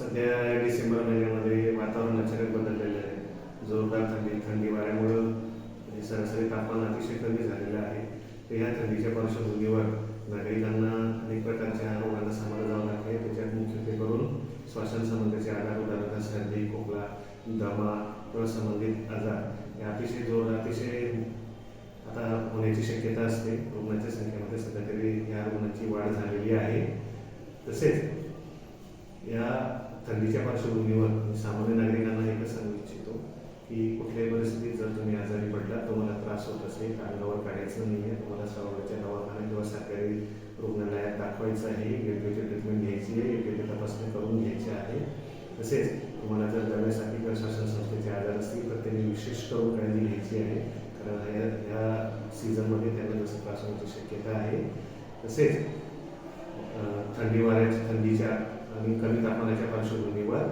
सध्या डिसेंबर महिन्यामध्ये वातावरण अचानक बदललेलं आहे. जोरदार थंडी थंडी वाऱ्यामुळं सरासरी तापमान अतिशय कमी झालेलं आहे. तर ह्या थंडीच्या पार्श्वभूमीवर नागरिकांना अनेक प्रकारच्या आरोग्याला सामोरं जावं लागते त्याच्यात मुख्यत्वे करून श्वासन संबंधीचे आजार उदाहरणार्थ सर्दी खोकला दमा किंवा संबंधित आजार हे अतिशय जोर अतिशय आता होण्याची शक्यता असते. रुग्णांच्या संख्येमध्ये सध्या तरी या रुग्णांची वाढ झालेली आहे. तसेच या थंडीच्या पार्श्वभूमीवर सामान्य नागरिकांना एकच सांगू इच्छितो की कुठल्याही परिस्थितीत जर तुम्ही आजारी पडला तुम्हाला त्रास होत असेल अंगावर काढायचं नाही आहे तुम्हाला सवयच्या दवाखान्यात किंवा सरकारी रुग्णालयात दाखवायचं आहे योग्य ट्रीटमेंट घ्यायची आहे योग्य तपासणी करून घ्यायची आहे. तसेच तुम्हाला जर दव्यासाठी किंवा संस्थेचे आजार असतील तर त्यांनी विशेष करून काळजी घ्यायची आहे. कारण ह्या ह्या सीझनमध्ये त्यांना जसं त्रास होण्याची शक्यता आहे. तसेच थंडी वाऱ्याच्या थंडीच्या आणि कमी तापमानाच्या पार्श्वभूमीवर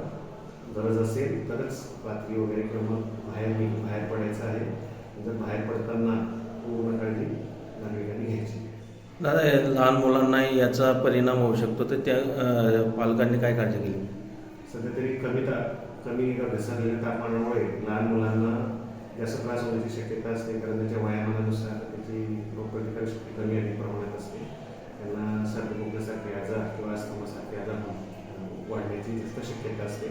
गरज असेल तरच रात्री वगैरे किंवा बाहेर निघ बाहेर पडायचं आहे. जर बाहेर पडताना पूर्ण काळजी नागरिकांनी घ्यायची. दादा लहान मुलांनाही याचा परिणाम होऊ शकतो. तर त्या पालकांनी काय काळजी केली? सध्या तरी कमी ता कमी घसरलेल्या तापमानामुळे लहान मुलांना जास्त त्रास होण्याची शक्यता असते. कारण त्यांच्या वयामानानुसार त्याची रोगप्रतिकार शक्ती कमी अधिक प्रमाणात असते. त्यांना सर्दी खोकल्यासारखे आजार किंवा अस्थमासारखे वाढण्याची जास्त शक्यता असते.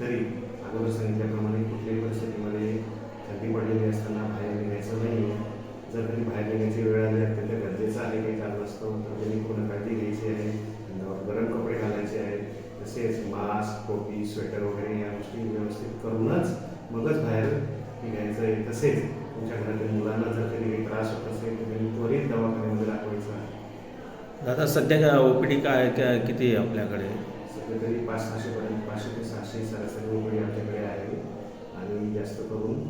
तरी अगोदर सांगितल्याप्रमाणे कुठल्याही परिस्थितीमध्ये थंडी पडलेली असताना बाहेर निघायचं नाही. जर कधी बाहेर निघायची वेळ आली अत्यंत गरजेचं आहे काही कारण असतं तर त्यांनी पूर्ण काळजी घ्यायची आहे. अंगावर गरम कपडे घालायचे आहेत. तसेच मास्क टोपी स्वेटर वगैरे या गोष्टी व्यवस्थित करूनच मगच बाहेर निघायचं आहे. तसेच दादा सध्या ओ पी डी काय काय- किती आहे आपल्याकडे? सध्या तरी पाच सहाशेपर्यंत पाचशे ते सहाशे सरासरी रुपये आपल्याकडे आहे आणि जास्त करून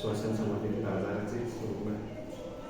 श्वसन संबंधित आजाराचे रुग्ण